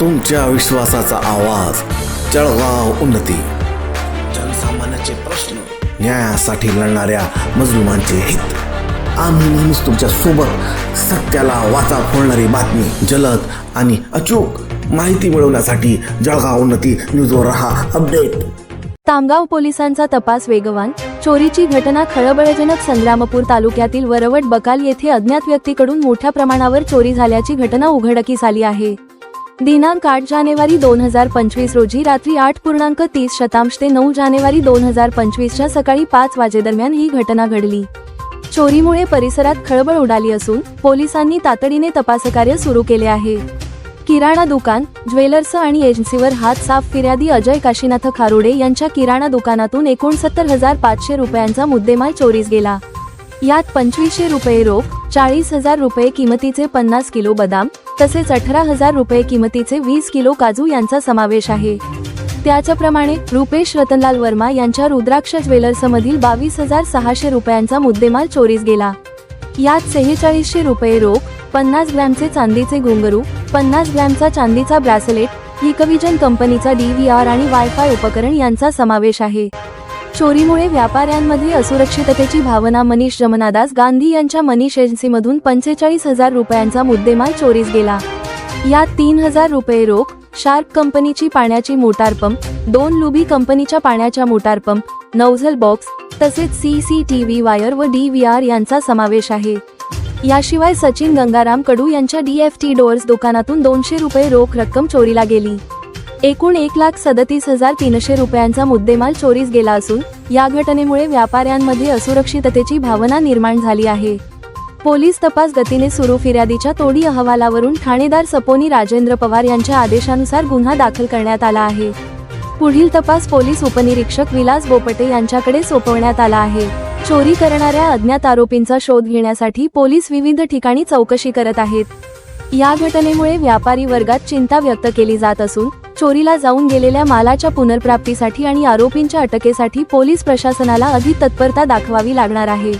तुमच्या विश्वासाचा आवाज. जळगाव उन्नती. जनसामान्याचे प्रश्न न्यायासाठी लढणाऱ्या मजलुमांचे हित. आम्ही नेहमीच तुमच्यासोबत सत्याला वाचा फोडणारी बातमी जलद आणि अचूक माहिती मिळवण्यासाठी जळगाव उन्नती न्यूजवर रहा. अपडेट. तामगाव पोलिसांचा तपास वेगवान. चोरीची घटना खळबळजनक संग्रामपूर तालुक्यातील वरवट बकाल येथे अज्ञात व्यक्तीकडून मोठ्या प्रमाणावर चोरी झाल्याची घटना उघडकीस आली आहे. दिनांक आठ जानेवारी दोन हजार पंचवीस रोजी रात्री आठ पूर्णांक तीस शतांश ते नऊ जानेवारी दोन हजार पंचवीसच्या सकाळी पाच वाजेदरम्यान ही घटना घडली. चोरीमुळे परिसरात खळबळ उडाली असून पोलिसांनी तातडीने तपासकार्य सुरू केले आहे. किराणा दुकान ज्वेलर्स आणि एजन्सीवर हात साफ फिर्यादी अजय काशीनाथ खारोडे यांच्या किराणा दुकानातून एकोणसत्तर हजार पाचशे रुपयांचा मुद्देमाल चोरीस गेला. यात पंचवीसशे रुपये रोख चाळीस हजार रुपये किमतीचे पन्नास किलो बदाम तसेच अठरा हजार रुपये किमतीचे वीस किलो काजू यांचा समावेश आहे. त्याचप्रमाणे रुपेश रतनलाल वर्मा यांच्या रुद्राक्ष ज्वेलर्समधील बावीस हजार सहाशे रुपयांचा मुद्देमाल चोरीस गेला. यात सेहेचाळीसशे रुपये रोख पन्नास ग्रॅमचे चांदीचे घुंगरू पन्नास ग्रॅमचा चांदीचा ब्रॅसलेट हिकविजन कंपनीचा डी वी आर आणि वायफाय उपकरण यांचा समावेश आहे. चोरीमुळे व्यापाऱ्यांमध्ये असुरक्षिततेची भावना मनीष जमनादास गांधी यांच्या मनीष एजन्सीमधून पंचेचाळीस हजार रुपयांचा मुद्देमाल चोरीस गेला. यात तीन हजार रुपये रोख शार्क कंपनीची पाण्याची मोटार पंप दोन लुबी कंपनीच्या पाण्याच्या मोटार पंप नौझल बॉक्स तसेच C C T V wire व डी व्ही आर यांचा समावेश आहे. याशिवाय सचिन गंगाराम कडू यांच्या डी एफ टी डोअर्स दुकानातून दोनशे रुपये रोख रक्कम चोरीला गेली. एकूण एक लाख सदतीस हजार तीनशे रुपयांचा मुद्देमाल चोरीस गेला असून या घटनेमुळे व्यापाऱ्यांमध्ये असुरक्षिततेची भावना निर्माण झाली आहे. पोलीस तपास गतीने सुरू फिर्यादीच्या तोडी अहवालावरून ठाणेदार सपोनी राजेंद्र पवार यांच्या आदेशानुसार गुन्हा दाखल करण्यात आला आहे. पुढील तपास पोलीस उपनिरीक्षक विलास बोपटे यांच्याकडे सोपवण्यात आला आहे. चोरी करणाऱ्या अज्ञात आरोपींचा शोध घेण्यासाठी पोलीस विविध ठिकाणी चौकशी करत आहेत. या घटनेमुळे व्यापारी वर्गात चिंता व्यक्त केली जात असून चोरीला जाऊन गेलेल्या मालाच्या पुनर्प्राप्तीसाठी आणि आरोपींच्या अटकेसाठी पोलीस प्रशासनाला अधिक तत्परता दाखवावी लागणार आहे.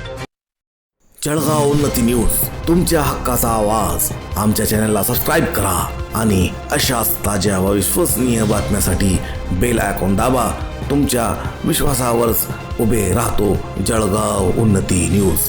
जळगाव उन्नती न्यूज तुमच्या हक्काचा आवाज. आमच्या चॅनलला सबस्क्राईब करा आणि अशाच ताज्या व विश्वसनीय बातम्यासाठी बेल आयकॉन दाबा. तुमच्या विश्वासावरच उभे राहतो जळगाव उन्नती न्यूज.